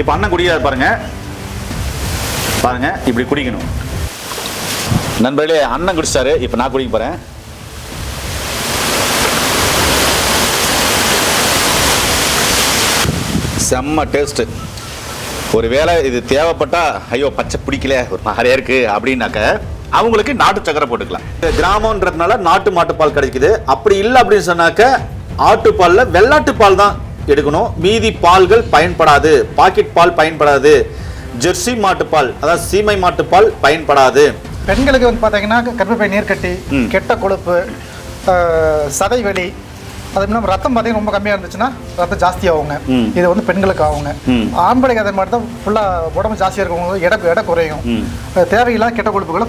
இப்போ அண்ணன் குடிக்கிறார் பாருங்க. பாருங்க இப்படி குடிக்கணும். நண்பர்களே அண்ணன் குடிச்சாரு இப்போ நான் குடிக்க போறேன். செம்ம டேஸ்ட்டு ஒருவேளை இது தேவைப்பட்டா ஐயோ பச்சை பிடிக்கல ஒரு மாதிரியா இருக்கு அப்படின்னாக்க அவங்களுக்கு நாட்டு சக்கரை போட்டுக்கலாம். இந்த கிராமம்ன்றதுனால நாட்டு மாட்டுப்பால் கிடைக்குது. அப்படி இல்லை அப்படின்னு சொன்னாக்க ஆட்டுப்பாலில் வெள்ளாட்டு பால் தான் எடுக்கணும். மீதி பால்கள் பயன்படாது. பாக்கெட் பால் பயன்படாது. ஜெர்சி மாட்டுப்பால் அதாவது சீமை மாட்டுப்பால் பயன்படாது. பெண்களுக்கு வந்து பார்த்தீங்கன்னா கர்ப்பப்பை நீர்க்கட்டி. கெட்ட கொழுப்பு ஆஹ், சதை வெளி அது இல்லாமல் ரத்தம் பார்த்தீங்கன்னா ரொம்ப கம்மியாக இருந்துச்சுன்னா ரத்தம் ஜாஸ்தி ஆகுங்க. இது வந்து பெண்களுக்கு ஆகுங்க ம். ஆம்பளைக்கு அதே மாதிரி தான் ஃபுல்லாக உடம்பு ஜாஸ்தியாக இருக்கவங்க எடை எடை குறையும். தேவையில்லாத கெட்ட கொழுப்புகளை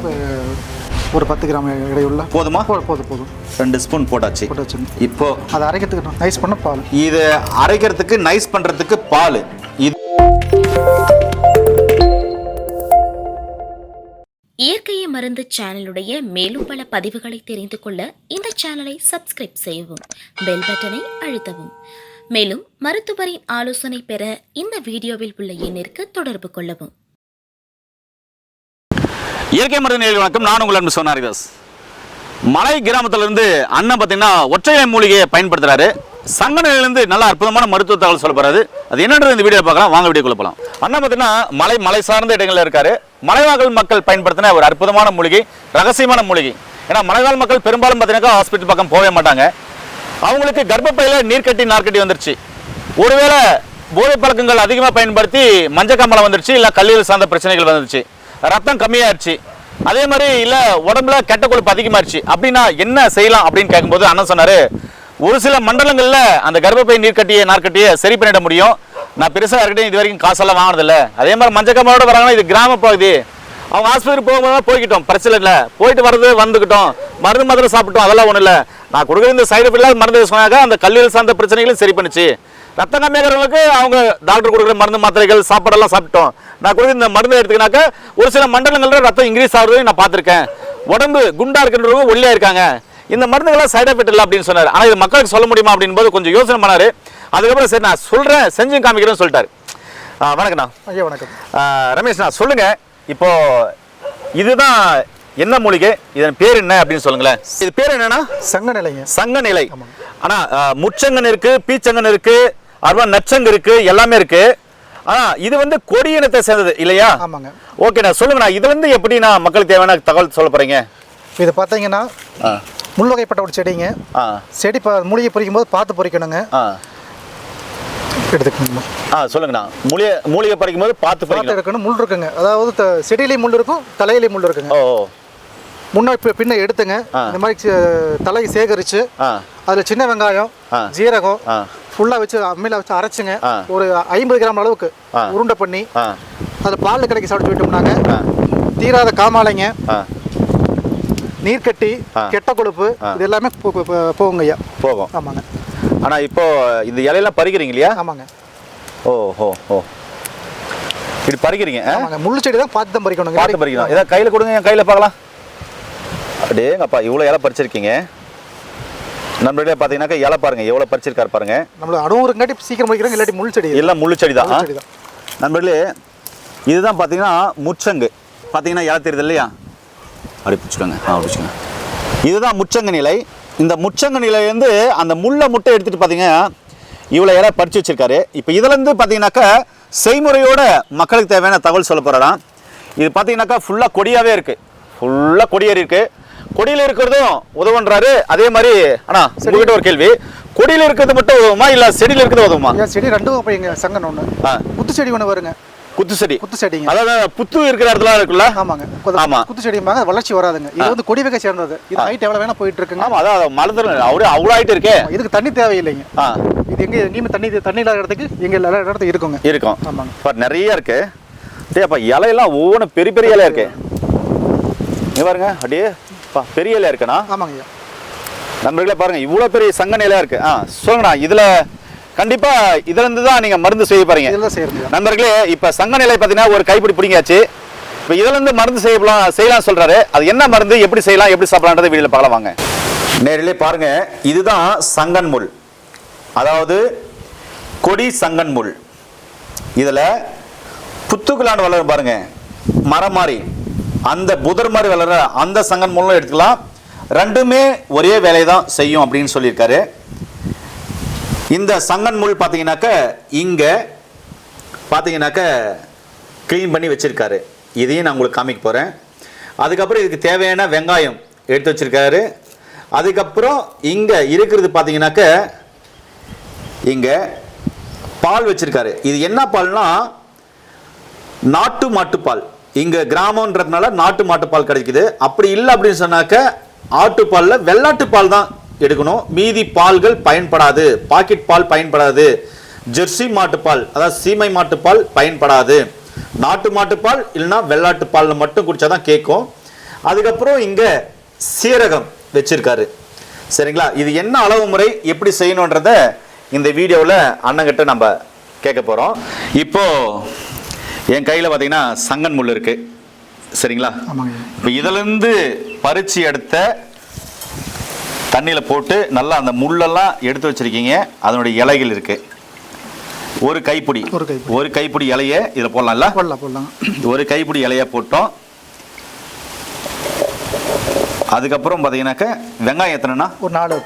ஒரு பத்து கிராம் இடையுள்ள. போதுமா? போதும் போதும் போதும் ரெண்டு ஸ்பூன் போட்டாச்சு. போட்டு வச்சுங்க இப்போ அதை அரைக்கிறதுக்கு நைஸ் பண்ண பால். இது அரைக்கிறதுக்கு நைஸ் பண்றதுக்கு பால். இது இயற்கையை மருந்து சேனலுடைய மேலும் பல பதிவுகளை தெரிந்து கொள்ள இந்த சேனலை சப்ஸ்கிரைப் செய்யவும் பெல் பட்டனை அழுத்தவும். மேலும் மருத்துவரின் ஆலோசனை பெற இந்த வீடியோவில் உள்ள எண்ணிற்கு தொடர்பு கொள்ளவும். இயற்கை மருந்து நேயர்கள் வணக்கம். நான் உங்கள் அன்பு சொன்னாரிதாஸ் மலை கிராமத்திலிருந்து அண்ணன் பார்த்தீங்கன்னா ஒற்றையிலை மூலிகையை பயன்படுத்துறாரு. சங்கநிலையிலிருந்து நல்ல அற்புதமான மருத்துவ தகவல் சொல்ல போறாரு. அது என்னன்றது இந்த வீடியோ பார்க்கலாம். வாங்க வீடியோக்குள்ள போகலாம் அண்ணன் பார்த்தீங்கன்னா மலை மலை சார்ந்த இடங்களில் இருக்காரு. மலைவாகல் மக்கள் பயன்படுத்தின ஒரு அற்புதமான மூலிகை ரகசியமான மூலிகை. ஏன்னா மலைவாழ் மக்கள் பெரும்பாலும் பார்த்தீங்கன்னா ஹாஸ்பிட்டல் பக்கம் போகவே மாட்டாங்க. அவங்களுக்கு கர்ப்பப்பையில் நீர்க்கட்டி நார்க்கட்டி வந்துருச்சு. ஒருவேளை போதை பழக்கங்கள் அதிகமாக பயன்படுத்தி மஞ்சக்காமலை வந்துருச்சு இல்லை கல்லீரல் சார்ந்த பிரச்சனைகள் வந்துருச்சு. ரத்தம் கம்மியாயிருச்சு. அதே மாதிரி இல்லை உடம்புல கெட்ட கொழுப்பு அதிகமாயிருச்சு. அப்படின்னா என்ன செய்யலாம் அப்படின்னு கேட்கும்போது அண்ணன் சொன்னார் ஒரு சில மண்டலங்களில் அந்த கர்ப்பப்பை நீர்க்கட்டியை நார்க்கட்டியை சரி பண்ணிட முடியும். நான் பெருசாக யார்கிட்டையும் இது வரைக்கும் காசெல்லாம் வாங்கினதில்ல. அதே மாதிரி மஞ்சக்காமலோட வராங்கன்னா இது கிராம பகுதி. அவங்க ஆஸ்பத்திரி போகும்போது போய்கிட்டோம் பிரச்சனை இல்லை. போயிட்டு வர்றது வந்துக்கிட்டோம். மருந்து மாத்திரை சாப்பிட்டோம் அதெல்லாம் ஒன்றும் இல்லை. நான் கொடுக்குற இந்த சைடு எஃபெக்ட் மருந்து சொன்னாக்க அந்த கல்லீரல் சார்ந்த பிரச்சனைகளும் சரி பண்ணுச்சு. ரத்தம் கம்மியாகிறவங்களுக்கு அவங்க டாக்டர் கொடுக்குற மருந்து மாத்திரைகள் சாப்பாடெல்லாம் சாப்பிட்டோம். நான் கொடுக்குற இந்த மருந்து எடுத்துக்கினாக்க ஒரு சில மண்டலங்களில் ரத்தம் இன்க்ரீஸ் ஆகுறதையும் நான் பார்த்துருக்கேன். உடம்பு குண்டா இருக்கிறவங்க ஒல்லியா இருக்காங்க. இந்த மருந்துகள்லாம் சைடு எஃபெக்ட் இல்லை அப்படின்னு சொன்னார். ஆனால் இது மக்களுக்கு சொல்ல முடியுமா அப்படின்னு போது கொஞ்சம் யோசனை பண்ணாரு. அதுக்கப்புறம் சரி நான் சொல்கிறேன் செஞ்சு காமிக்கிறேன்னு சொல்லிட்டாரு. வணக்கண்ணா ஐயா வணக்கம். ரமேஷ்ண்ணா சொல்லுங்க. இப்போ இதுதான் என்ன மூலிகை? இதன் பேர் என்ன அப்படின்னு சொல்லுங்களேன். இது பேர் என்னன்னா சங்க நிலை ஆனா ஆ, முச்சங்கன் இருக்கு பீச்சங்கன் இருக்கு அருவா நச்சங்கு இருக்கு எல்லாமே இருக்கு. ஆனா இது வந்து கொடி இனத்தை சேர்ந்தது இல்லையா? ஆமாங்க. ஓகேண்ணா சொல்லுங்கண்ணா இது வந்து எப்படி நான் மக்களுக்கு தேவையான தகவல் சொல்ல போறீங்க? இது பார்த்தீங்கன்னா முள்வகைப்பட்ட ஒரு செடிங்க. செடி ப மூலிகை பறிக்கும் போது பார்த்து பறிக்கணுங்க. ஆ. எடுத்துக்கணுங்க ஆ சொல்லுங்கண்ணா. மூலிகை மூலிகை பறிக்கும் போது பார்த்து பார்த்து இருக்கணும் முள் இருக்குங்க. அதாவது செடியிலையும் முள் இருக்கும் தலையிலையும் முள் இருக்குங்க. ஓ. முன்ன பின்ன எடுத்துங்க. இந்த மாதிரி தலையை சேகரித்து அதில் சின்ன வெங்காயம். ஜீரகம் ஃபுல்லாக வச்சு அம்மியில் வச்சு அரைச்சுங்க. ஒரு ஐம்பது கிராம் அளவுக்கு. உருண்டை பண்ணி அதை பாலில் கடைக்கு சாப்பிட்டு விட்டோம்னாங்க தீராத காமாலைங்க. நீர்க்கட்டி. கெட்ட கொழுப்பு. இது எல்லாமே போகுங்க ஐயா. போகும். ஆமாங்க. ஆனா இப்போ இந்த இலையெல்லாம் பறிக்கிறீங்க இல்லையா? ஆமாங்க. ஓ ஓ ஓ இப்படி பறிக்கிறீங்க முள்ளு செடி தான் பார்த்து தான் பறிக்கணுங்க. பார்த்து பறிக்கணும். ஏதாவது கையில் கொடுங்க என் கையில் பார்க்கலாம். அடேங்கப்பா இவ்வளோ இலை பறிச்சிருக்கீங்க. நண்பர்களே பார்த்தீங்கன்னாக்கா இலை பாருங்க எவ்வளோ பறிச்சிருக்காரு பாருங்க. நம்மள அனுபவங்காட்டி சீக்கிரம் பறிக்கிறோங்க இல்லாட்டி முள் செடி. எல்லாம் முள் செடி தான் நண்பர்களே இதுதான் பார்த்தீங்கன்னா முச்சங்கு பார்த்தீங்கன்னா இலை தெரியுது இல்லையா? அப்படி பிடிச்சிக்கோங்க. ஆ பிடிச்சிக்கோங்க. இதுதான் முச்சங்கு நிலை. இந்த முச்சங்கு நிலையிலேருந்து அந்த முள்ளை முட்டை எடுத்துகிட்டு பார்த்தீங்கன்னா இவ்வளோ இலை பறித்து வச்சிருக்காரு. இப்போ இதுலேருந்து பார்த்தீங்கன்னாக்கா செய்முறையோட மக்களுக்கு தேவையான தகவல் சொல்ல போகிறாராம் இது பார்த்தீங்கன்னாக்கா ஃபுல்லாக கொடியாகவே இருக்குது ஃபுல்லாக கொடியேறி இருக்குது கொடியில் இருக்கிறதும் உதவுன்றாரு. அதே மாதிரி அண்ணா உங்ககிட்ட ஒரு கேள்வி. கொடியில் இருக்கிறது மட்டும் உதவுமா? இல்லை செடியில் இருக்கிறது உதவுமா? செடி ரெண்டும் இப்போ எங்கள் சங்கன் ஒன்று குத்து செடி ஒன்று வருங்க. குத்து செடி. குத்து செடிங்க. அதாவது புத்து இருக்கிற இடத்துல இருக்குல்ல? ஆமாங்க. ஆமா. குத்து செடிம்பாங்க வளர்ச்சி வராதுங்க. இது வந்து கொடி வகை சேர்ந்தது. இது ஹைட் எவ்வளோ வேணா போயிட்டு இருக்குங்க. ஆமா அதான் மலர்ந்து அவரே அவ்வளோ ஆயிட்டு இருக்கே. இதுக்கு தண்ணி தேவையில்லைங்க. இது எங்க எங்கேயுமே தண்ணி தண்ணி இல்லாத இடத்துக்கு எங்க எல்லா இடத்துக்கு இருக்குங்க. இருக்கும். ஆமாங்க. நிறைய இருக்கு. டேய் அப்ப இலையெல்லாம் ஒவ்வொன்றும் பெரிய பெரிய இலையா இருக்கு? இங்க பாருங்க அப்படியே. பா, பெரிய இலையா இருக்குண்ணா? ஆமாங்க ஐயா நண்பர்களே பாருங்க இவ்வளோ பெரிய சங்க நிலையா இருக்கு. ஆ சொல்லுங்கண்ணா இதுல கண்டிப்பா இதுல இருந்து தான் நீங்க மருந்து செய்ய போறீங்க. இதில் தான் செய்யறதுங்க நண்பர்களே இப்ப சங்க நிலை பார்த்தீங்கன்னா ஒரு கைப்பிடி பிடிங்காச்சு இப்போ இதுல இருந்து மருந்து செய்யலாம் செய்யலாம் சொல்றாரு. அது என்ன மருந்து எப்படி செய்யலாம் எப்படி சாப்பிடலான்றதை வீடியோல பார்க்கலாம் வாங்க. நேரிலே பாருங்க இதுதான் சங்கன் முள். அதாவது கொடி சங்கன் முள். இதுல துத்துக்குலாண்டு வளரும் பாருங்க மரம் மாதிரி. அந்த புதர் மாதிரி வளர அந்த சங்கன் மூலம் எடுத்துக்கலாம். ரெண்டுமே ஒரே வேலையை தான் செய்யும் அப்படின்னு சொல்லியிருக்காரு. இந்த சங்கன் முள் பார்த்தீங்கன்னாக்க இங்கே பார்த்தீங்கன்னாக்க க்ளீன் பண்ணி வச்சுருக்காரு. இதையும் நான் உங்களுக்கு காமிக்க போகிறேன் அதுக்கப்புறம் இதுக்கு தேவையான வெங்காயம் எடுத்து வச்சிருக்காரு. அதுக்கப்புறம் இங்கே இருக்கிறது பார்த்தீங்கன்னாக்க இங்கே பால் வச்சுருக்காரு. இது என்ன பால்னா நாட்டு மாட்டுப்பால். இங்க கிராமம்ன்றதுனால நாட்டு மாட்டுப்பால் கிடைக்குது. அப்படி இல்லை அப்படின்னு சொன்னாக்க ஆட்டுப்பாலில் வெள்ளாட்டு பால் தான் எடுக்கணும். மீதி பால்கள் பயன்படாது. பாக்கெட் பால் பயன்படாது. ஜெர்சி மாட்டுப்பால் அதாவது சீமை மாட்டுப்பால் பயன்படாது. நாட்டு மாட்டுப்பால் இல்லைன்னா வெள்ளாட்டு பால்ல மட்டும் குடிச்சாதான் கேட்கும். அதுக்கப்புறம் இங்க சீரகம் வச்சிருக்காரு. சரிங்களா? இது என்ன அளவு முறை எப்படி செய்யணுன்றத இந்த வீடியோவில் அண்ணங்கிட்ட நம்ம கேட்க போகிறோம் இப்போது என் கையில் பார்த்தீங்கன்னா சங்கன் முள் இருக்கு. சரிங்களா? இப்போ இதிலிருந்து பறிச்சு எடுத்த தண்ணியில் போட்டு நல்லா அந்த முள்ளெல்லாம் எடுத்து வச்சிருக்கீங்க. அதனுடைய இலைகள் இருக்கு. ஒரு கைப்பிடி. ஒரு கைப்பிடி. ஒரு கைப்பிடி இலைய இதில் போடலாம்ல? போடலாம் போடலாம். ஒரு கைப்பிடி இலைய போட்டோம். அதுக்கப்புறம் பார்த்தீங்கன்னாக்க வெங்காயம் எத்தனைன்னா ஒரு நாலு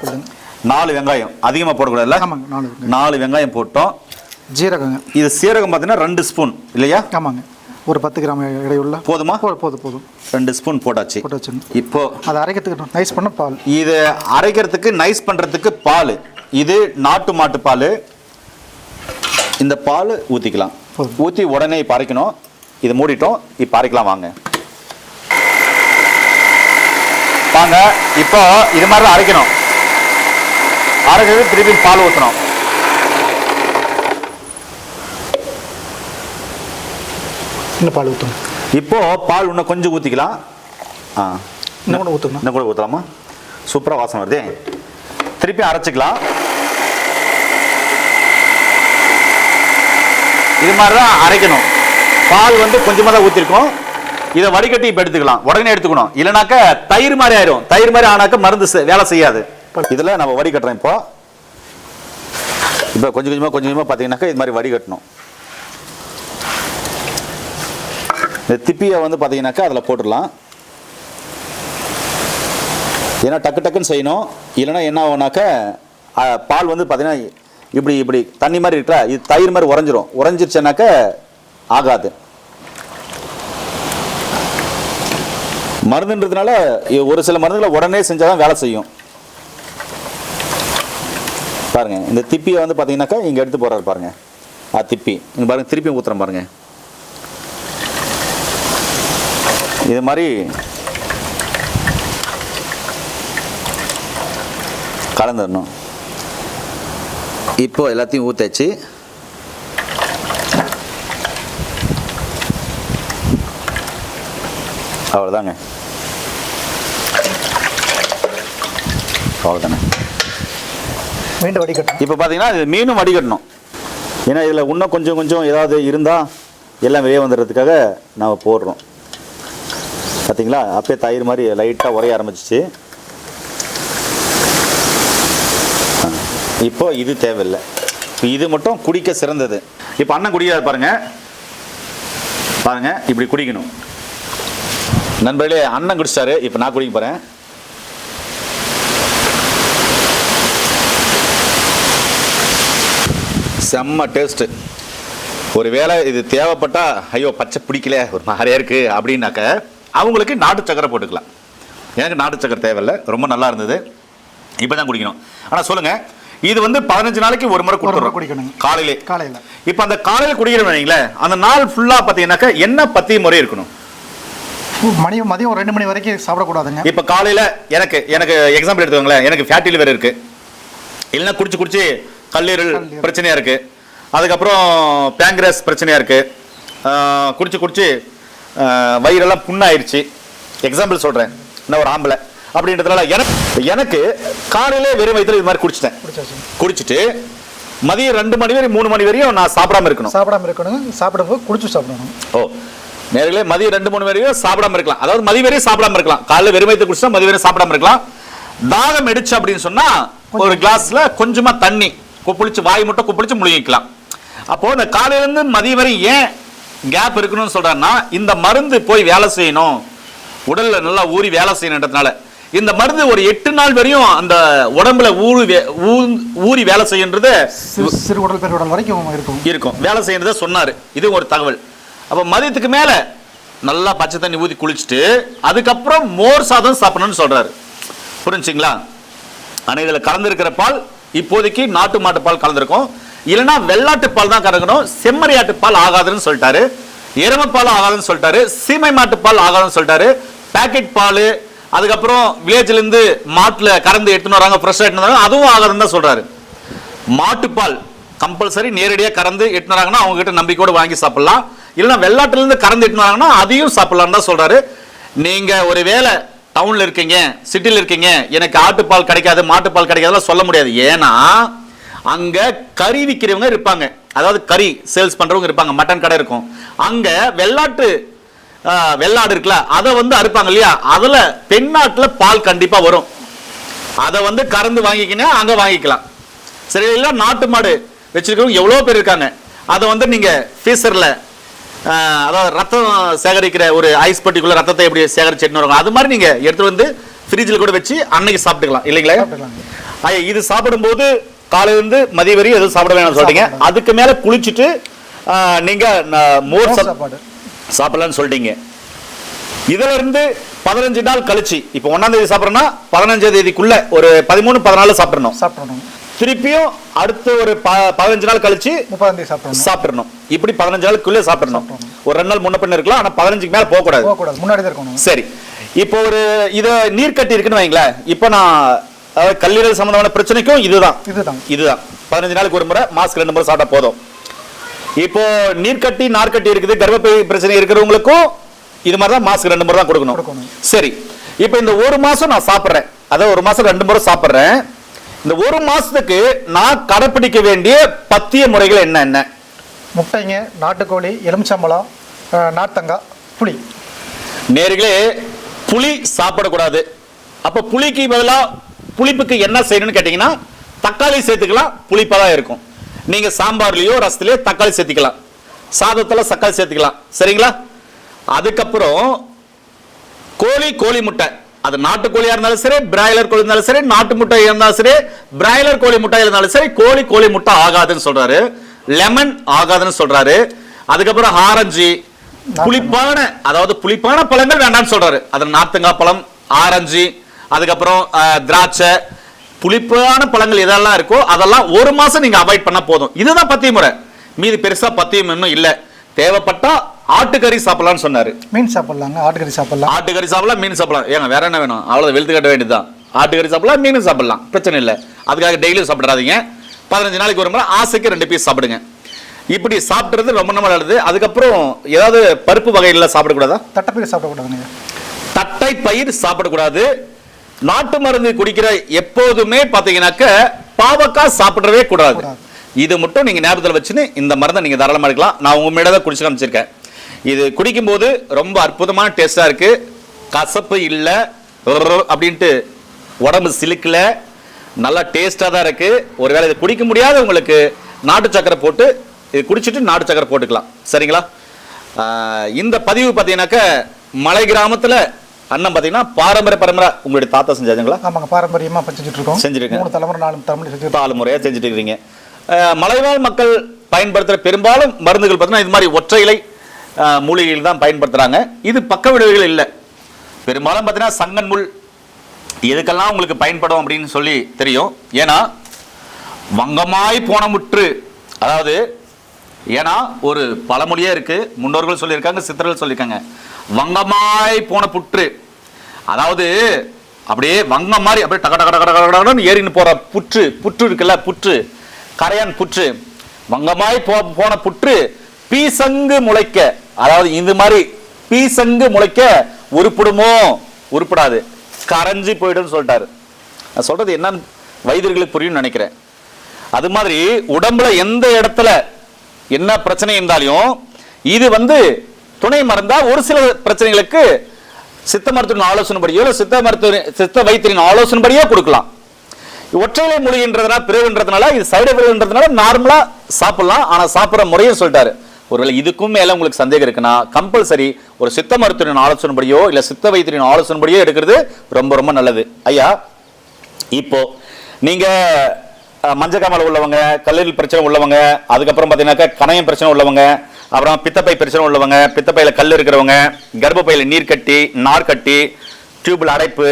நாலு வெங்காயம். அதிகமாக போடக்கூடாதுல்ல. நாலு வெங்காயம் போட்டோம். ஜீரகங்க. இது சீரகம் பார்த்தீங்கன்னா ரெண்டு ஸ்பூன் இல்லையா? ஆமாங்க. ஒரு பத்து கிராம் இடையுள்ள. போதுமா? போதும் போதும் ரெண்டு ஸ்பூன் போட்டாச்சு. போட்டு வச்சுங்க இப்போ அதை அரைக்கிறதுக்கு நைஸ் பண்ண பால். இது அரைக்கிறதுக்கு நைஸ் பண்றதுக்கு பால். இது நாட்டு மாட்டு பால். இந்த பால் ஊற்றிக்கலாம். ஊற்றி உடனே இப்போ அரைக்கணும். இதை மூடிட்டோம். இப்போ அரைக்கலாம் வாங்க. வாங்க. இப்போ இது மாதிரி அரைக்கணும். அரைக்கிறது திருப்பி பால் ஊற்றணும் இன்னும் பால் ஊற்றுங்க இப்போ பால் இன்னும் கொஞ்சம் ஊற்றிக்கலாம் ஆ. இன்னும் கூட ஊற்றுங்க இன்னும் கூட ஊற்றலாமா சூப்பராக வாசனை வருதே. திருப்பி அரைச்சிக்கலாம். இது மாதிரி தான் அரைக்கணும். பால் வந்து கொஞ்சமாக தான் ஊற்றிருக்கோம் இதை வடிகட்டி இப்போ எடுத்துக்கலாம். உடனே எடுத்துக்கணும். இல்லைனாக்க தயிர் மாதிரி ஆயிரும். தயிர் மாதிரி ஆனாக்க மருந்து வேலை செய்யாது. இதில் நம்ம வடிகட்டுறோம் இப்போ. இப்போ கொஞ்சம் கொஞ்சமாக கொஞ்சம் கொஞ்சமாக பார்த்தீங்கன்னாக்கா இது மாதிரி வடிகட்டணும். இந்த திப்பியை வந்து பார்த்தீங்கன்னாக்கா அதில் போட்டுடலாம். ஏன்னா டக்கு டக்குன்னு செய்யணும். இல்லைன்னா என்ன ஆகும்னாக்க பால் வந்து பார்த்தீங்கன்னா இப்படி இப்படி தண்ணி மாதிரி இருக்கா இது தயிர் மாதிரி உறைஞ்சிரும். உறைஞ்சிருச்சுனாக்கா ஆகாது. மருந்துன்றதுனால ஒரு சில மருந்துகளை உடனே செஞ்சால் தான் வேலை செய்யும். பாருங்கள் இந்த திப்பியை வந்து பார்த்தீங்கன்னாக்கா இங்கே எடுத்து போகிறாரு பாருங்கள் ஆ திப்பி. இங்கே பாருங்கள் திருப்பி ஊற்றுறேன் பாருங்கள் இது மாதிரி கலந்துடணும் இப்போ எல்லாத்தையும் ஊத்தாச்சு. அவ்வளோதாங்க அவ்வளோதானே மீண்டும் வடிகட்டணும். இப்போ பார்த்தீங்கன்னா இது மீனும் வடிகட்டணும். ஏன்னா இதில் இன்னும் கொஞ்சம் கொஞ்சம் ஏதாவது இருந்தால் எல்லாம் வெளியே வந்துடுறதுக்காக நாம் போடுறோம். பார்த்தீங்களா அப்படியே தயிர் மாதிரி லைட்டாக உரைய ஆரம்பிச்சிச்சு. இப்போ இது தேவையில்லை. இப்போ இது மட்டும் குடிக்க சிறந்தது. இப்போ அண்ணன் குடிக்காது பாருங்க. பாருங்க இப்படி குடிக்கணும். நண்பர்களே அண்ணன் குடிச்சிட்டாரு. இப்போ நான் குடிக்க போகிறேன் செம்ம டேஸ்ட்டு ஒரு வேளை இது தேவைப்பட்டால் ஐயோ பச்சை பிடிக்கல ஒரு மாதிரியா இருக்குது அப்படின்னாக்க அவங்களுக்கு நாட்டு சக்கரை போட்டுக்கலாம். எனக்கு நாட்டு சக்கரை தேவையில்லை. ரொம்ப நல்லா இருந்தது. இப்போ தான் குடிக்கணும். ஆனால் சொல்லுங்க. இது வந்து பதினஞ்சு நாளைக்கு ஒரு முறை கொடுத்துரும் குடிக்கணுங்க. காலையிலே. காலையில். இப்போ அந்த காலையில் குடிக்கிறோம் வைங்களேன் அந்த நாள் ஃபுல்லாக பார்த்தீங்கன்னாக்கா என்ன பத்திய முறை இருக்கணும்? மணி மதியம் ரெண்டு மணி வரைக்கும் சாப்பிடக்கூடாதுங்க. இப்போ காலையில் எனக்கு எனக்கு எக்ஸாம்பிள் எடுத்துக்கோங்களேன். எனக்கு ஃபேட்டி லிவர் இருக்கு. இல்லைன்னா குடிச்சு குடிச்சு கல்லீரல் கல்லீரல். பிரச்சனையா இருக்கு. அதுக்கப்புறம் பேங்க்ரஸ் பிரச்சனையா இருக்கு. ஆஹ் குடிச்சு குடிச்சு வயிறெல்லாம் புண்ணாயிருச்சு. எக்ஸாம்பிள் சொல்றேன். நான் ஒரு ஆம்பளை. அப்படின்றதுனால எனக்கு எனக்கு காலையிலே வெறும் வயிற்றுல இது மாதிரி குடிச்சிட்டேன். குடிச்சிட்டு மதியம் ரெண்டு மணி வரை மூணு மணி வரையும் நான் சாப்பிடாம இருக்கணும். சாப்பிடாம இருக்கணுங்க சாப்பிடும்போது குடிச்சு சாப்பிடணும். ஓ நேர்களே மதியம் ரெண்டு மூணு வரையும் சாப்பிடாம இருக்கலாம். அதாவது மதிய வரையும் சாப்பிடாம இருக்கலாம். காலைல வெறும் வயிற்று குடிச்சா மதிய வரையும் சாப்பிடாம இருக்கலாம். தாகம் எடுச்சு அப்படின்னு சொன்னா ஒரு கிளாஸ்ல கொஞ்சமா தண்ணி குப்பிளிச்சு வாய் மட்டும் குப்பிளிச்சு முழுங்கிக்கலாம். அப்போ இந்த காலையில இருந்து மதியம் வரை ஏன் கேப் இருக்கணும்னு சொல்றாருன்னா இந்த மருந்து போய் வேலை செய்யணும். உடல்ல நல்லா ஊறி வேலை செய்யணுன்றதுனால. இந்த மருந்து ஒரு எட்டு நாள் வரையும் அந்த உடம்புல ஊறி ஊறி வேலை செய்யன்றத சிறு உடல் பெருவுடல் வரைக்கும் இருக்கும். இருக்கும். வேலை செய்யறத சொன்னாரு. இது ஒரு தகவல். அப்ப மதியத்துக்கு மேல நல்லா பச்சை தண்ணி ஊத்தி குளிச்சுட்டு அதுக்கப்புறம் மோர் சாதம் சாப்பிடணும்னு சொல்றாரு. புரிஞ்சுங்களா? ஆனா இதுல கலந்துருக்கிற பால் இப்போதைக்கு நாட்டு மாட்டு பால் கலந்துருக்கும். இல்லைன்னா வெள்ளாட்டு பால் தான் கறக்கணும் செம்மறியாட்டு பால் ஆகாதுன்னு சொல்லிட்டாரு. எருமை பால் ஆகாதுன்னு சொல்லிட்டாரு சீமை மாட்டு பால் ஆகாதுன்னு சொல்லிட்டாரு. பாக்கெட் பால் அதுக்கப்புறம் வில்லேஜ்ல இருந்து கறந்து எடுத்துன்னு வராங்க ஃப்ரெஷ்ஷாக எடுத்துன்னு வராங்க அதுவும் ஆகாதுன்னு தான் சொல்றாரு. மாட்டுப்பால் கம்பல்சரி நேரடியாக கறந்து எட்டுன்னு வராங்கன்னா அவங்க கிட்ட நம்பிக்கையோடு வாங்கி சாப்பிடலாம். இல்லைன்னா வெள்ளாட்டுலேருந்து கறந்து எட்டுன்னு வராங்கன்னா அதையும் சாப்பிடலாம்னு தான் சொல்றாரு. நீங்க ஒரு வேளை டவுன்ல இருக்கீங்க சிட்டியில் இருக்கீங்க எனக்கு ஆட்டுப்பால் கிடைக்காது மாட்டுப்பால் கிடைக்காதுலாம் சொல்ல முடியாது. ஏன்னா அங்க கறி விற்கிறவங்க இருப்பாங்க. அதாவது கறி சேல்ஸ் பண்றவங்க இருப்பாங்க. மட்டன் கடை இருக்கும். அங்க வெள்ளாட்டு வெள்ளாடு இருக்குல்ல அதை வந்து அறுப்பாங்க இல்லையா? அதுல தென்னாட்டுல பால் கண்டிப்பா வரும். அதை வந்து கறந்து வாங்கிக்கினா அங்க வாங்கிக்கலாம். சரி இல்ல நாட்டு மாடு வச்சிருக்கவங்க எவ்வளோ பேர் இருக்காங்க? அதை வந்து நீங்க ஃபீசர்ல அதாவது ரத்தம் சேகரிக்கிற ஒரு ஐஸ் பட்டிக்குள்ள ரத்தத்தை எப்படி சேகரிச்சு எடுத்துன்னு வருவாங்க? அது மாதிரி நீங்க எடுத்து வந்து ஃப்ரிட்ஜில் கூட வச்சு அன்னைக்கு சாப்பிட்டுக்கலாம். இல்லைங்களா? இது சாப்பிடும்போது காலையிலிருந்து மதிய வரையும் எதுவும் சாப்பிட வேணாம்னு சாப்பிடலாம். அதுக்கு மேல குளிச்சுட்டு ஆ, நீங்க ந- மோர் மோர் சாப்- சாப்பாடு. சாப்பிடலாம்னு சொல்லிட்டீங்க. இதுல இருந்து பதினஞ்சு நாள் கழிச்சு இப்போ ஒன்னாம் தேதி சாப்பிட்றோம்னா பதினஞ்சாம் தேதிக்குள்ள ஒரு பதிமூணு பதினாலு சாப்பிடணும். சாப்பிடணும். திருப்பியும் அடுத்த ஒரு பதினஞ்சு நாள் கழிச்சு முப்பதாம் தேதி சாப்பிடணும். சாப்பிடணும். இப்படி பதினஞ்சு நாளுக்குள்ள சாப்பிடணும். ஒரு ரெண்டு நாள் முன்ன பின்ன இருக்கலாம் ஆனா பதினஞ்சுக்கு மேல போக கூடாது போகக்கூடாது. முன்னாடி இருக்கணும். சரி. இப்போ ஒரு இத நீர் கட்டி இருக்குன்னு வைங்களேன். இப்போ நான் அதாவது கல்லீரல் சம்பந்தமான பிரச்சனைக்கும் இதுதான். இதுதான். இதுதான். பதினஞ்சு நாளுக்கு ஒரு முறை மாஸ்க் ரெண்டு முறை சாப்பிட்டா போதும். இப்போ நீர்க்கட்டி நார்க்கட்டி இருக்குது கர்ப்பப்பை பிரச்சனை இருக்கிறவங்களுக்கும் இது மாதிரி தான் மாஸ்க் ரெண்டு முறை தான் கொடுக்கணும். சரி. இப்போ இந்த ஒரு மாசம் நான் சாப்பிட்றேன். அதாவது ஒரு மாசம் ரெண்டு முறை சாப்பிட்றேன். இந்த ஒரு மாசத்துக்கு நான் கடைப்பிடிக்க வேண்டிய பத்திய முறைகள் என்ன என்ன? முட்டைங்க நாட்டுக்கோழி எலுமிச்சம்பழம் நார்த்தங்காய் புளி. நேர்களே புளி சாப்பிடக்கூடாது. அப்ப புளிக்கு பதிலா புளிப்புக்கு என்ன செய்யணும்னு கேட்டீங்கன்னா தக்காளி சேர்த்துக்கலாம் புளிப்பா தான் இருக்கும். நீங்க சாம்பார்லயோ ரசத்துலயோ தக்காளி சேர்த்துக்கலாம். சாதத்துல தக்காளி சேர்த்துக்கலாம். சரிங்களா? அதுக்கப்புறம் கோழி கோழி முட்டை. அது நாட்டுக்கோழியா இருந்தாலும் சரி பிராய்லர் கோழி இருந்தாலும் சரி நாட்டு முட்டை இருந்தாலும் சரி பிராய்லர் கோழி முட்டை இருந்தாலும் சரி கோழி கோழி முட்டை ஆகாதுன்னு சொல்றாரு. லெமன் ஆகாதுன்னு சொல்றாரு. அதுக்கப்புறம் ஆரஞ்சு புளிப்பான அதாவது புளிப்பான பழங்கள் வேண்டாம்னு சொல்றாரு. அது நார்த்தங்காய் பழம் ஆரஞ்சு அதுக்கப்புறம் திராட்சை. புளிப்பான பழங்கள் எதெல்லாம் இருக்கோ அதெல்லாம் ஒரு மாசம் நீங்க அவாய்ட் பண்ணா போதும். இதுதான் பத்திய முறை. மீதி பெருசா பத்தியம் இன்னும் இல்ல. தேவைப்பட்டா ஆட்டுக்கறி சாப்பிடலாம்னு சொன்னாரு. மீன் சாப்பிடலாங்க ஆட்டுக்கறி சாப்பிடலாம். ஆட்டுக்கறி சாப்பிடலாம் மீன் சாப்பிடலாம். ஏங்க வேற என்ன வேணும்? அவ்வளவு வெளுத்து கட்ட வேண்டியதுதான். ஆட்டுக்கறி சாப்பிடலாம் மீன் சாப்பிடலாம். பிரச்சனை இல்லை. அதுக்காக டெய்லியும் சாப்பிடாதீங்க. பதினஞ்சு நாளைக்கு ஒரு முறை ஆசைக்கு ரெண்டு பீஸ் சாப்பிடுங்க. இப்படி சாப்பிடுறது ரொம்ப ரொம்ப நல்லது. அதுக்கப்புறம் ஏதாவது பருப்பு வகைகளில் சாப்பிடக்கூடாதா? தட்டைப்பயிர் சாப்பிடக்கூடாதுங்க. தட்டை பயிர் சாப்பிடக்கூடாது. நாட்டு மருந்து குடிக்கிற எப்போதுமே பார்த்தீங்கன்னாக்க பாவக்காய் சாப்பிடவே கூடாது. இது மட்டும் நீங்கள் ஞாபகத்தில் வச்சுன்னு இந்த மருந்தை நீங்கள் தாராளமாக எடுக்கலாம். நான் உங்கள் மேலே தான் குடிச்சு காமிச்சிருக்கேன். இது குடிக்கும்போது ரொம்ப அற்புதமான டேஸ்ட்டாக இருக்குது கசப்பு இல்லை அப்படின்ட்டு உடம்பு சிலுக்கல நல்லா டேஸ்ட்டாக தான் இருக்குது ஒருவேளை இது குடிக்க முடியாத உங்களுக்கு நாட்டு சக்கரை போட்டு இது குடிச்சிட்டு நாட்டு சக்கரை போட்டுக்கலாம். சரிங்களா? இந்த பதிவு பார்த்தீங்கன்னாக்க மலை கிராமத்தில் அண்ணன் பார்த்தீங்கன்னா பாரம்பரிய பரம்பரை உங்களுடைய தாத்தா செஞ்சாதுங்களா ஆமாங்க பாரம்பரியமாக செஞ்சுட்டு இருக்கோம் செஞ்சிருக்கேன். மூணு தலைமுறை நாலு தலைமுறை செஞ்சுட்டு நாலு முறையாக செஞ்சுட்டு இருக்கிறீங்க மலைவாழ் மக்கள் பயன்படுத்துகிற பெரும்பாலும் மருந்துகள் பார்த்தீங்கன்னா இது மாதிரி ஒற்றை இலை மூலிகைகள் தான் பயன்படுத்துகிறாங்க இது பக்க விளைவுகள் இல்லை. பெரும்பாலும் பார்த்தீங்கன்னா சங்கன் முள் எதுக்கெல்லாம் உங்களுக்கு பயன்படும் அப்படின்னு சொல்லி தெரியும். ஏன்னா வங்கமாய் போன முற்று அதாவது ஏன்னா ஒரு பழமொழியே இருக்கு. முன்னோர்கள் சொல்லியிருக்காங்க சித்தர்கள் சொல்லியிருக்காங்க. வங்கமாய் போன புற்று. அதாவது அப்படியே வங்கம் மாதிரி அப்படியே டக டக டக டக ஏறின்னு போற புற்று புற்று இருக்குல்ல புற்று. கரையான் புற்று. வங்கமாய் போ போன புற்று பீசங்கு முளைக்க. அதாவது இந்த மாதிரி பீசங்கு முளைக்க உருப்பிடுமோ? உருப்படாது. கரைஞ்சி போயிடும்னு சொல்லிட்டாரு. நான் சொல்றது என்னன்னு வைத்தியர்களுக்கு புரியும்னு நினைக்கிறேன். அது மாதிரி உடம்புல எந்த இடத்துல என்ன பிரச்சனை இருந்தாலும் இது வந்து துணை மருந்தா ஒரு சில பிரச்சனைகளுக்கு சித்த மருத்துவரின் ஆலோசனைப்படியோ இல்லை சித்த மருத்துவ சித்த வைத்தியரின் ஆலோசனைப்படியோ கொடுக்கலாம். ஒற்றையிலை மூலிகைன்றதுனால பிறகுன்றதுனால இது சைடு பிறகுன்றதுனால நார்மலாக சாப்பிடலாம். ஆனால் சாப்பிட்ற முறையும் சொல்லிட்டாரு. ஒருவேளை இதுக்கும் மேலே உங்களுக்கு சந்தேகம் இருக்குன்னா கம்பல்சரி ஒரு சித்த மருத்துவரின் ஆலோசனைப்படியோ இல்லை சித்த வைத்தியரின் ஆலோசனைப்படியோ எடுக்கிறது ரொம்ப ரொம்ப நல்லது. ஐயா இப்போ நீங்கள் மஞ்சக்காமல் உள்ளவங்க கல்லீரல் பிரச்சனை உள்ளவங்க அதுக்கப்புறம் பார்த்தீங்கன்னாக்கா கணையம் பிரச்சனை உள்ளவங்க அப்புறம் பித்தப்பை பிரச்சனை உள்ளவங்க பித்தப்பையில கல் இருக்கிறவங்க கர்ப்பப்பையில நீர் கட்டி நார் கட்டி டியூப்ல அடைப்பு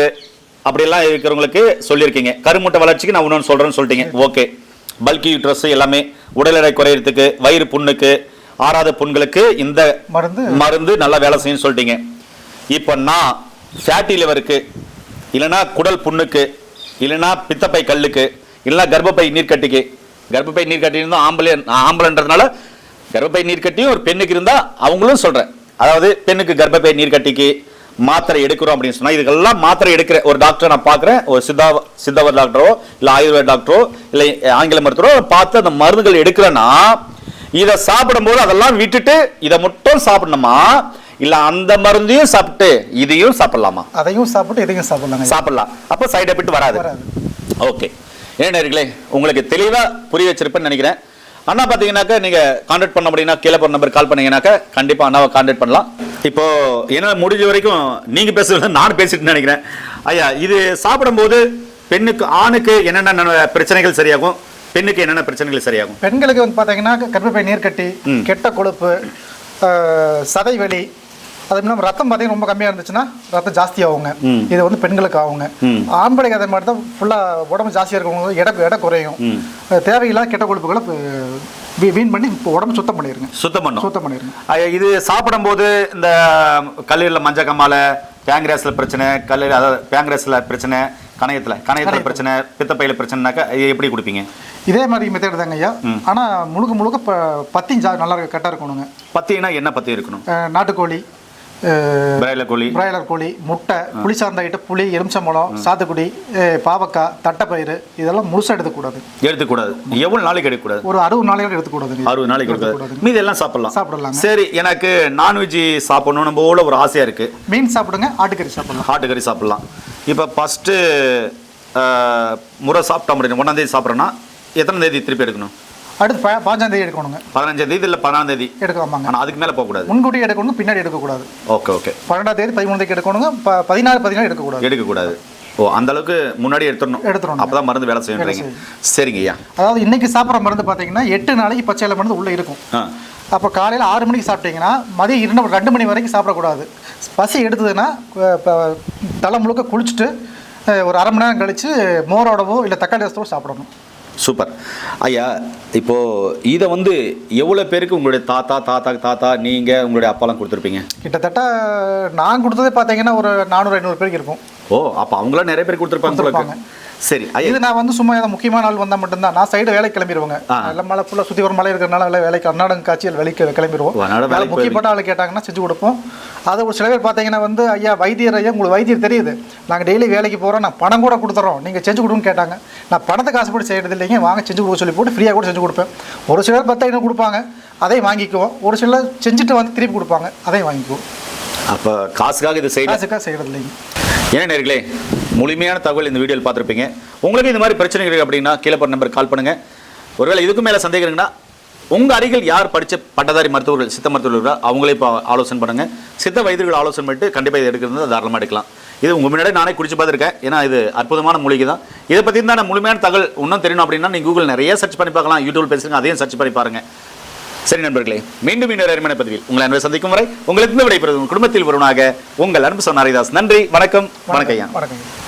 அப்படியெல்லாம் இருக்கிறவங்களுக்கு சொல்லியிருக்கீங்க. கருமுட்டை வளர்ச்சிக்கு நான் இன்னொன்று சொல்றேன்னு சொல்லிட்டீங்க. ஓகே பல்கி யூட்ரஸ் எல்லாமே உடல் எடை குறையறதுக்கு வயிறு புண்ணுக்கு ஆறாத புண்களுக்கு இந்த மருந்து. மருந்து நல்லா வேலை செய்யும்னு சொல்லிட்டீங்க. இப்போ நான் ஃபேட்டி லிவருக்கு இல்லைன்னா குடல் புண்ணுக்கு இல்லைன்னா பித்தப்பை கல்லுக்கு இல்லைன்னா கர்ப்பப்பை நீர்க்கட்டிக்கு கர்ப்பப்பை நீர்க்கட்டி இருந்தால் ஆம்பளை ஆம்பளைன்றதுனால கர்ப்பப்பை நீர்க்கட்டியும் ஒரு பெண்ணுக்கு இருந்தால் அவங்களும் சொல்கிறேன் அதாவது பெண்ணுக்கு கர்ப்பப்பை நீர்க்கட்டிக்கு மாத்திரை எடுக்கிறோம் அப்படின்னு சொன்னால் இதுக்கெல்லாம் மாத்திரை எடுக்கிற ஒரு டாக்டரை நான் பார்க்குறேன். ஒரு சித்தா சித்தவர் டாக்டரோ இல்லை ஆயுர்வேத டாக்டரோ இல்லை ஆங்கில மருத்துவரோ பார்த்து அந்த மருந்துகள் எடுக்கிறேன்னா இதை சாப்பிடும்போது அதெல்லாம் விட்டுட்டு இதை மட்டும் சாப்பிடணுமா? இல்ல அந்த மருந்தையும் சாப்பிட்டு இதையும் சாப்பிடலாமா? அதையும் சாப்பிட்டு இதையும் சாப்பிடலாங்க. சாப்பிடலாம். அப்போ சைடு எஃபெக்ட் வராது. ஓகே ஏன் நேர்களே உங்களுக்கு தெளிவா புரிய வச்சிருப்பேன்னு நினைக்கிறேன். அண்ணா பார்த்தீங்கன்னாக்கா நீங்க கான்டாக்ட் பண்ண முடியும்னா கீழே போற நம்பர் கால் பண்ணீங்கன்னாக்கா கண்டிப்பா அண்ணாவை கான்டாக்ட் பண்ணலாம். இப்போ என்ன முடிஞ்ச வரைக்கும் நீங்க பேசுறது நான் பேசிட்டு நினைக்கிறேன். ஐயா இது சாப்பிடும்போது பெண்ணுக்கு ஆணுக்கு என்னென்ன பிரச்சனைகள் சரியாகும்? பெண்ணுக்கு என்னென்ன பிரச்சனைகள் சரியாகும்? பெண்களுக்கு வந்து பார்த்தீங்கன்னா கர்ப்பப்பை நீர்க்கட்டி. கெட்ட கொழுப்பு ஆஹ், சதை வெளி அது இல்லாமல் ரத்தம் பார்த்தீங்கன்னா ரொம்ப கம்மியாக இருந்துச்சுன்னா ரத்தம் ஜாஸ்தி ஆகுங்க. இது வந்து பெண்களுக்கு ஆகுங்க. ம். ஆம்பளைக்கு அதே மாதிரி தான் ஃபுல்லாக உடம்பு ஜாஸ்தியாக இருக்கவங்க எடை எடை குறையும். தேவையில்லாத கெட்ட கொழுப்புகளை வீண் பண்ணி உடம்பு சுத்தம் பண்ணிடுங்க சுத்தம் பண்ணும். சுத்தம் பண்ணிடுங்க இது சாப்பிடும்போது இந்த கல்லீரல மஞ்சள் கம்மால பேங்க்ரேஸ்ல பிரச்சனை கல்லீரல் அதாவது பேங்க்ரேஸ்ல பிரச்சனை கணையத்துல கணையத்துல பிரச்சனை பித்தப்பையில பிரச்சனைனாக்கா எப்படி கொடுப்பீங்க? இதே மாதிரி மெத்தட் தாங்க ஐயா. ஆனால் முழுக்க முழுக்க பத்தியும் ஜா நல்லா கரெக்டாக இருக்கணுங்க. பத்தினா என்ன பத்தி இருக்கணும்? நாட்டுக்கோழி. பிராய்லர் கோழி. பிராய்லர் கோழி முட்டை புளி சார்ந்த ஐட்டம் புளி எலுமிச்சம்பழம் சாத்துக்குடி பாவக்காய் தட்டைப்பயிறு இதெல்லாம் முழுசாக எடுத்துக்கூடாது. எடுத்துக்கூடாது. எவ்வளவு நாளைக்கு எடுக்கக்கூடாது? ஒரு அறுபது நாளைக்கு எடுத்துக்கூடாதுங்க அறுபது நாளைக்கு எடுக்கக்கூடாது மீதி எல்லாம் சாப்பிடலாம். சாப்பிடலாங்க. சரி எனக்கு நான்வெஜ் சாப்பிடணும் போல ஒரு ஆசையா இருக்கு. மீன் சாப்பிடுங்க ஆட்டுக்கறி சாப்பிடலாம். ஆட்டுக்கறி சாப்பிடலாம். இப்போ ஃபஸ்ட்டு முறை சாப்பிட்டா முடியும். ஒன்றாம் தேதி சாப்பிட்றேன்னா எத்தனை தேதி திருப்பி எடுக்கணும்? அடுத்து ப- பாஞ்சாம் தேதி எடுக்கணுங்க. பதினஞ்சாம் தேதி இல்லை பதினாம் தேதி? எடுக்கலாமாங்க ஆனால் அதுக்கு மேலே போகக்கூடாது. முன்கூட்டி எடுக்கணும் பின்னாடி எடுக்கக்கூடாது. Okay okay. பன்னெண்டாம் தேதி பதிமூணு தேதி எடுக்கணுங்க பதினாறு பதினாறு எடுக்கக்கூடாது. எடுக்கக்கூடாது. ஓ அந்த அளவுக்கு முன்னாடி எடுத்துடணும். எடுத்துடணும். அப்பதான் மருந்து வேலை செய்யறீங்க சரிங்க ஐயா. அதாவது இன்னைக்கு சாப்பிட்ற மருந்து பார்த்தீங்கன்னா எட்டு நாளைக்கு பச்சை இலை மருந்து உள்ளே இருக்கும். அப்போ காலையில் ஆறு மணிக்கு சாப்பிட்டீங்கன்னா மதியம் இரண்டு ரெண்டு மணி வரைக்கும் சாப்பிடக்கூடாது. பசி எடுத்ததுன்னா தலை முழுக்க குளிச்சுட்டு ஒரு அரை மணி நேரம் கழித்து மோரோடவோ இல்லை தக்காளி ரசத்தோடு சாப்பிடணும். சூப்பர். ஐயா இப்போது இதை வந்து எவ்வளோ பேருக்கு உங்களுடைய தாத்தா தாத்தா தாத்தா நீங்கள் உங்களுடைய அப்பாலாம் கொடுத்துருப்பீங்க? கிட்டத்தட்ட நான் கொடுத்ததே பார்த்தீங்கன்னா ஒரு நானூறு ஐநூறு பேருக்கு இருக்கும். ஓ அப்போ அவங்களாம் நிறைய பேர் கொடுத்துருப்பாங்க. சரி இது நான் வந்து சும்மா ஏதாவது முக்கியமான நாள் வந்தால் மட்டும்தான். நான் சைடு வேலைக்கு கிளம்பிடுவேங்க. எல்லாம் மலை ஃபுல்லாக சுற்றி ஒரு மலை இருக்கிறனால எல்லாம் வேலைக்கு கர்நாடகம் காட்சியில் வேலைக்கு கிளம்பிடுவோம் வேலை முக்கியப்பட்ட ஆள் கேட்டாங்கன்னா செஞ்சு கொடுப்போம். அதை ஒரு சில பேர் பார்த்தீங்கன்னா வந்து ஐயா வைத்தியர் ஐயா உங்களுக்கு வைத்தியர் தெரியுது. நாங்கள் டெய்லி வேலைக்கு போகிறோம் நான் பணம் கூட கொடுத்துறோம். நீங்கள் செஞ்சு கொடுன்னு கேட்டாங்க. நான் பணத்தை காசுப்படி செய்கிறது இல்லைங்க. வாங்க செஞ்சு கொடுக்க சொல்லி போட்டு ஃப்ரீயாக கூட செஞ்சு கொடுப்பேன். ஒரு சிலர் பத்து ஐநூறு கொடுப்பாங்க. அதையும் வாங்கிக்குவோம். ஒரு சிலர் செஞ்சுட்டு வந்து திருப்பி கொடுப்பாங்க. அதையும் வாங்கிக்குவோம். அப்போ காசுக்காக இது செய்யல. காசுக்காக செய்கிறது இல்லைங்க. ஏன் நேர்களே முழுமையான தகவல் இந்த வீடியோவில் பார்த்துருப்பீங்க. உங்களுக்கு இந்த மாதிரி பிரச்சனைகள் இருக்குது அப்படின்னா கீழே போகிற நம்பர் கால் பண்ணுங்க. ஒருவேளை இதுக்கு மேலே சந்தேகங்கன்னா உங்கள் அருகில் யார் படித்த பட்டதாரி மருத்துவர்கள் சித்த மருத்துவர்கள் அவங்களே இப்போ ஆலோசனை பண்ணுங்க. சித்த வைத்தியர்கள் ஆலோசனை பண்ணிட்டு கண்டிப்பாக இது எடுக்கிறது தாராளமாக எடுக்கலாம். இது உங்கள் முன்னாடி நானே குடிச்சு பார்த்துருக்கேன். ஏன்னா இது அற்புதமான மூலிகை தான். இதை பற்றி தான் முழுமையான தகவல் இன்னும் தெரியணும் அப்படின்னா நீங்கள் கூகுள் நிறைய சர்ச் பண்ணி பார்க்கலாம். யூடியூப் பேசுங்க அதையும் சர்ச் பண்ணி பாருங்க. சரி நண்பர்களே மீண்டும் இன்னொரு அருமையான பதிவில் உங்களை அன்பை சந்திக்கும் வரை உங்களுக்கு விடைபெறுவது குடும்பத்தில் ஒருவனாக உங்கள் அன்பு சொன்னாரிதாஸ் நன்றி வணக்கம் வணக்கம் ஐயா. வணக்கம்